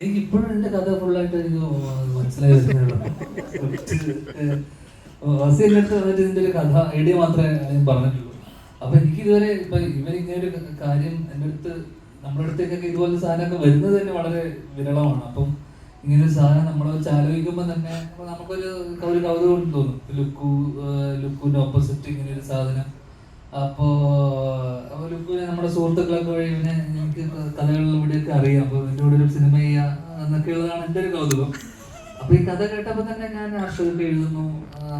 എനിക്ക് ഇപ്പോഴും എന്റെ കഥ ഫുള്ളായിട്ട് എനിക്ക് മനസ്സിലായി വസി എന്റെ അടുത്ത് വന്നിട്ട് ഒരു കഥ ഐഡിയ മാത്രമേ ഞാൻ പറഞ്ഞിട്ടുള്ളൂ. അപ്പൊ എനിക്ക് ഇതുവരെ ഇപ്പൊ ഇവരിങ്ങനെ ഒരു കാര്യം എന്റെ അടുത്ത് നമ്മുടെ അടുത്തേക്കൊക്കെ ഇതുപോലെ സാധനമൊക്കെ വരുന്നത് തന്നെ വളരെ വിരളമാണ്. അപ്പം ഇങ്ങനെ ഒരു സാധനം നമ്മളെ വെച്ച് ആലോചിക്കുമ്പോൾ തന്നെ നമുക്കൊരു ഒരു കൗതുകം തോന്നും. ലുക്കു ലുക്കുവിന്റെ ഓപ്പോസിറ്റ് ഇങ്ങനെ ഒരു സാധനം. അപ്പോ ലുക്കുവിനെ നമ്മുടെ സുഹൃത്തുക്കളൊക്കെ വഴി പിന്നെ എനിക്ക് കഥകളിൽ ഇവിടെയൊക്കെ അറിയാം. അപ്പൊ എന്റെ കൂടെ ഒരു സിനിമ ചെയ്യാ എന്നൊക്കെയുള്ളതാണ് എന്റെ ഒരു കൗതുകം. അപ്പൊ ഈ കഥ കേട്ടപ്പോൾ തന്നെ ഞാൻ അർഷതൊക്കെ എഴുതുന്നു.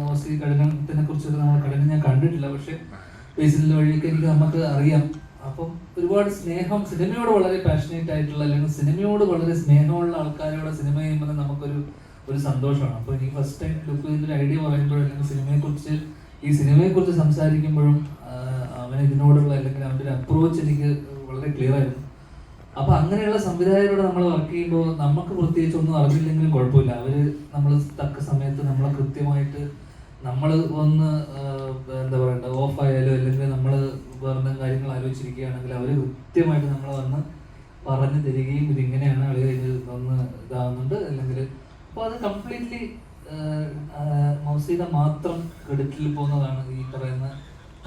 മോസ്റ്റ്ലി കഠിനത്തിനെ കുറിച്ചൊക്കെ നമ്മൾ കഠിനം ഞാൻ കണ്ടിട്ടില്ല. പക്ഷെ ബേസിലിന്റെ വഴിയൊക്കെ എനിക്ക് നമുക്ക് അറിയാം. അപ്പം ഒരുപാട് സ്നേഹം സിനിമയോട് വളരെ പാഷനേറ്റ് ആയിട്ടുള്ള അല്ലെങ്കിൽ സിനിമയോട് വളരെ സ്നേഹമുള്ള ആൾക്കാരോട് സിനിമ ചെയ്യുമ്പോൾ നമുക്കൊരു ഒരു സന്തോഷമാണ്. അപ്പോൾ എനിക്ക് ഫസ്റ്റ് ടൈം ലുക്ക് ഐഡിയ പറയുമ്പോഴും അല്ലെങ്കിൽ സിനിമയെ കുറിച്ച് ഈ സിനിമയെ കുറിച്ച് സംസാരിക്കുമ്പോഴും അവൻ ഇതിനോടുള്ള അല്ലെങ്കിൽ അവന്റെ ഒരു അപ്രോച്ച് എനിക്ക് വളരെ ക്ലിയർ ആയിരുന്നു. അപ്പൊ അങ്ങനെയുള്ള സംവിധായകരോട് നമ്മൾ വർക്ക് ചെയ്യുമ്പോൾ നമുക്ക് പ്രത്യേകിച്ച് ഒന്നും അറിഞ്ഞില്ലെങ്കിലും കുഴപ്പമില്ല. അവർ നമ്മൾ തക്ക സമയത്ത് നമ്മളെ കൃത്യമായിട്ട് നമ്മൾ ഒന്ന് എന്താ പറയണ്ട ഓഫ് ആയാലും അല്ലെങ്കിൽ നമ്മൾ വേറെ കാര്യങ്ങൾ ആലോചിച്ചിരിക്കുകയാണെങ്കിൽ അവർ കൃത്യമായിട്ട് നമ്മളെ വന്ന് പറഞ്ഞു തരികയും ഇതിങ്ങനെയാണ് കളി കഴിഞ്ഞ് ഒന്ന് അല്ലെങ്കിൽ അപ്പോൾ അത് കംപ്ലീറ്റ്ലി മൗസീത മാത്രം ക്രെഡിറ്റിൽ പോകുന്നതാണ് ഈ പറയുന്ന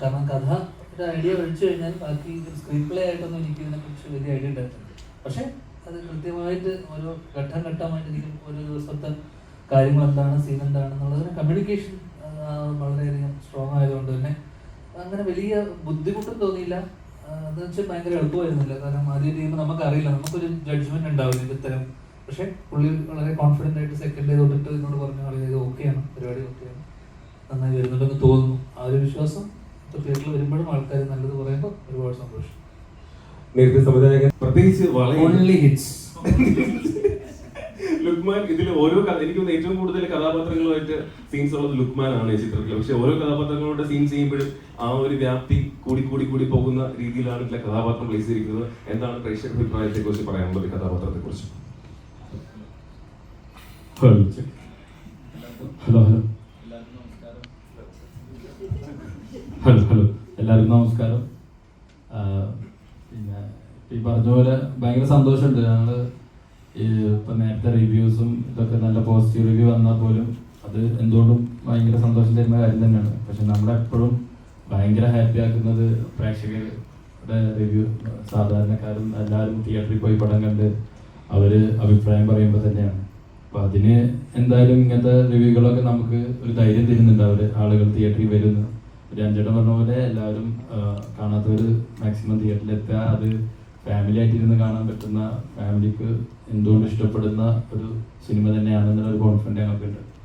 കാരണം കഥ ഒരു ഐഡിയ ഒഴിച്ചു കഴിഞ്ഞാൽ ബാക്കി സ്ക്രീൻ പ്ലേ ആയിട്ടൊന്നും എനിക്ക് ഇതിനെക്കുറിച്ച് വലിയ ഐഡിയ ഉണ്ടായിട്ടുണ്ട് പക്ഷേ അത് കൃത്യമായിട്ട് ഓരോ ഘട്ടം ഘട്ടമായിട്ട് എനിക്ക് ഓരോ ദിവസത്തെ കാര്യങ്ങൾ എന്താണ് സീൻ എന്താണെന്നുള്ളതിന് കമ്മ്യൂണിക്കേഷൻ വളരെയധികം സ്ട്രോങ് ആയതുകൊണ്ട് തന്നെ അങ്ങനെ വലിയ ബുദ്ധിമുട്ടും തോന്നിയില്ല. എന്ന് വെച്ചാൽ ഭയങ്കര എളുപ്പമായിരുന്നില്ല. കാരണം ആദ്യം ചെയ്യുമ്പോൾ നമുക്കറിയില്ല. നമുക്കൊരു ജഡ്ജ്മെന്റ് ഉണ്ടാവില്ല ഇത് ഇത്തരം. പക്ഷെ പുള്ളി വളരെ കോൺഫിഡന്റ് ആയിട്ട് സെക്കൻഡ് ചെയ്ത് തൊട്ടിട്ട് എന്നോട് പറഞ്ഞു കളി ഇത് ഓക്കെയാണ് പരിപാടി ഓക്കെയാണ് നന്നായി വരുന്നുണ്ടെന്ന് തോന്നുന്നു. ആ ഒരു വിശ്വാസം ഇപ്പൊ തിയേറ്ററിൽ വരുമ്പോഴും ആൾക്കാർ പറയുമ്പോൾ ഒരുപാട് സന്തോഷം നേരത്തെ സംവിധായകൻ പ്രത്യേകിച്ച് ഓൺലി ഹിറ്റ്സ് ലുക്മാൻ ഇതിൽ ഓരോ കഥ എനിക്ക് ഏറ്റവും കൂടുതൽ കഥാപാത്രങ്ങളുമായിട്ട് സീൻസ് ഉള്ളത് ലുക്മാൻ ആണ് ഈ ചിത്രത്തിൽ പക്ഷെ ഓരോ കഥാപാത്രങ്ങളുടെ സീൻസ് ചെയ്യുമ്പോഴും ആ ഒരു വ്യാപ്തി കൂടി കൂടി കൂടി പോകുന്ന രീതിയിലാണ് ഇതിലെ കഥാപാത്രം പ്ലേസ് ചെയ്തിരിക്കുന്നത്. എന്താണ് പ്രേക്ഷക അഭിപ്രായത്തെ കുറിച്ച് പറയാനുള്ളത് കഥാപാത്രത്തെ കുറിച്ച് ഹലോ. Hello hello hello. എല്ലാവർക്കും നമസ്കാരം. പറഞ്ഞ പോലെ ഭയങ്കര സന്തോഷമുണ്ട്. ഞങ്ങൾ ഇപ്പം നേരത്തെ റിവ്യൂസും ഇതൊക്കെ നല്ല പോസിറ്റീവ് റിവ്യൂ വന്നാൽ പോലും അത് എന്തുകൊണ്ടും ഭയങ്കര സന്തോഷം തരുന്ന കാര്യം തന്നെയാണ്. പക്ഷെ നമ്മളെപ്പോഴും ഭയങ്കര ഹാപ്പി ആക്കുന്നത് പ്രേക്ഷകരുടെ റിവ്യൂ സാധാരണക്കാരും എല്ലാവരും തിയേറ്ററിൽ പോയി പടം കണ്ട് അവർ അഭിപ്രായം പറയുമ്പോൾ തന്നെയാണ്. അപ്പൊ അതിന് എന്തായാലും ഇങ്ങനത്തെ റിവ്യൂകളൊക്കെ നമുക്ക് ഒരു ധൈര്യം തരുന്നുണ്ട്. അവർ ആളുകൾ തിയേറ്ററിൽ വരുന്നു. ഒരു അഞ്ചേട്ടൻ പറഞ്ഞ പോലെ എല്ലാവരും കാണാത്തവര് മാക്സിമം തിയേറ്ററിൽ എത്തുക. അത് ഫാമിലി ആയിട്ടിരുന്ന് കാണാൻ പറ്റുന്ന ഫാമിലിക്ക് എന്തുകൊണ്ട് ഇഷ്ടപ്പെടുന്ന ഒരു സിനിമ തന്നെയാണെന്നുള്ള ഒരു കോൺഫിഡന്റ് ഞങ്ങൾക്കുണ്ട്.